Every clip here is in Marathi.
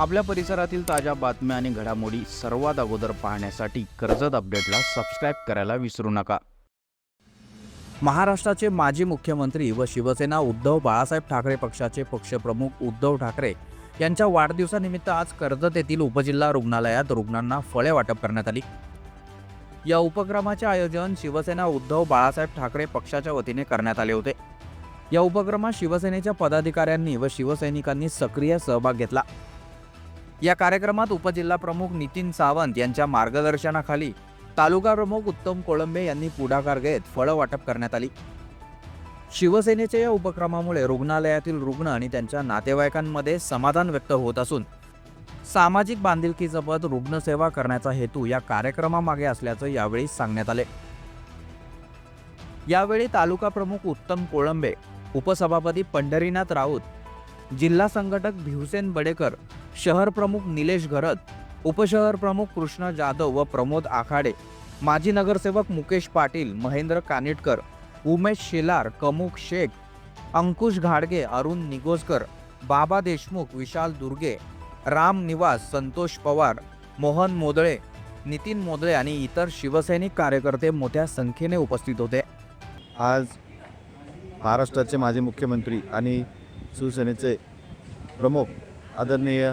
आपल्या परिसरातील ताज्या बातम्या आणि घडामोडी सर्वात अगोदर पाहण्यासाठी कर्जत अपडेटला सबस्क्राईब करायला विसरू नका. महाराष्ट्राचे माजी मुख्यमंत्री व शिवसेना उद्धव बाळासाहेब ठाकरे पक्षाचे पक्षप्रमुख उद्धव ठाकरे यांच्या वाढदिवसानिमित्त आज कर्जत येथील उपजिल्हा रुग्णालयात रुग्णांना फळे वाटप करण्यात आली. या उपक्रमाचे आयोजन शिवसेना उद्धव बाळासाहेब ठाकरे पक्षाच्या वतीने करण्यात आले होते. या उपक्रमात शिवसेनेच्या पदाधिकाऱ्यांनी व शिवसैनिकांनी सक्रिय सहभाग घेतला. या कार्यक्रमात उपजिल्हा प्रमुख नितीन सावंत यांच्या मार्गदर्शनाखाली तालुका प्रमुख उत्तम कोळंबे यांनी पुढाकार घेत फळं वाटप करण्यात आली. शिवसेनेच्या या उपक्रमामुळे रुग्णालयातील रुग्ण आणि त्यांच्या नातेवाईकांमध्ये समाधान व्यक्त होत असून सामाजिक बांधिलकी जपत रुग्णसेवा करण्याचा हेतू या कार्यक्रमामागे असल्याचं यावेळी सांगण्यात आले. यावेळी तालुका प्रमुख उत्तम कोळंबे उपसभापती पंढरीनाथ राऊत जिल्हा संघटक भिवसेन बडेकर शहर प्रमुख निलेश घरत उपशहर प्रमुख कृष्ण जाधव व प्रमोद आखाडे माजी नगरसेवक मुकेश पाटील महेंद्र कानिटकर उमेश शेलार कमुख शेख अंकुश घाडगे अरुण निगोजकर बाबा देशमुख विशाल दुर्गे राम निवास संतोष पवार मोहन मोदळे नितीन मोदळे आणि इतर शिवसैनिक कार्यकर्ते मोठ्या संख्येने उपस्थित होते. आज महाराष्ट्राचे माजी मुख्यमंत्री आणि शिवसेनेचे प्रमुख आदरणीय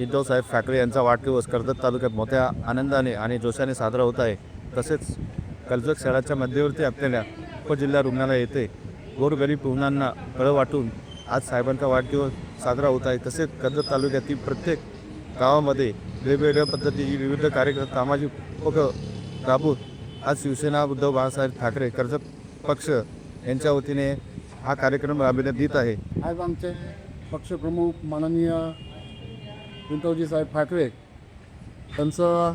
उद्धवसाहेब ठाकरे यांचा वाढदिवस कर्जत तालुक्यात मोठ्या आनंदाने आणि जोशाने साजरा होत आहे. तसेच कर्जत शहराच्या मध्यवर्ती असलेल्या उपजिल्हा रुग्णालय येथे गोरगरीब रुग्णांना फळं वाटून आज साहेबांचा वाढदिवस साजरा होत आहे. तसेच कर्जत तालुक्यातील प्रत्येक गावामध्ये वेगवेगळ्या पद्धतीची विविध कार्यक्रम सामाजिक उपक्रम राबून आज शिवसेना उद्धव बाळासाहेब ठाकरे कर्जत पक्ष यांच्या वतीने हा कार्यक्रम राबविण्यात येत आहे. आज आमचे पक्षप्रमुख माननीय उद्धवजी साहेब ठाकरे त्यांचं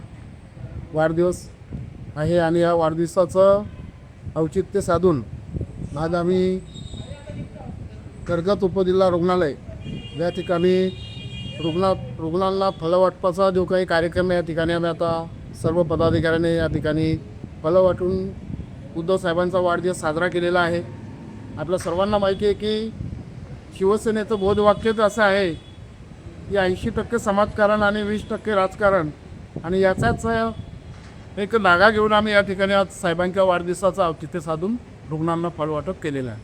वाढदिवस आहे आणि या वाढदिवसाचं औचित्य साधून आज आम्ही कर्जत उपजिल्हा रुग्णालय या ठिकाणी रुग्णा रुग्णांना फलवाटपाचा जो काही कार्यक्रम आहे या ठिकाणी आम्ही आता सर्व पदाधिकाऱ्यांनी या ठिकाणी फलं वाटून उद्धव साहेबांचा वाढदिवस साजरा केलेला आहे. आपल्या सर्वांना माहिती आहे की शिवसेनेचं बोधवाक्य तर असं आहे की ऐंशी टक्के समाजकारण आणि वीस टक्के राजकारण. आणि याचाच एक नागा घेऊन आम्ही या ठिकाणी आज साहेबांच्या वाढदिवसाचा औचित्य साधून रुग्णांना फळवाटप केलेलं आहे.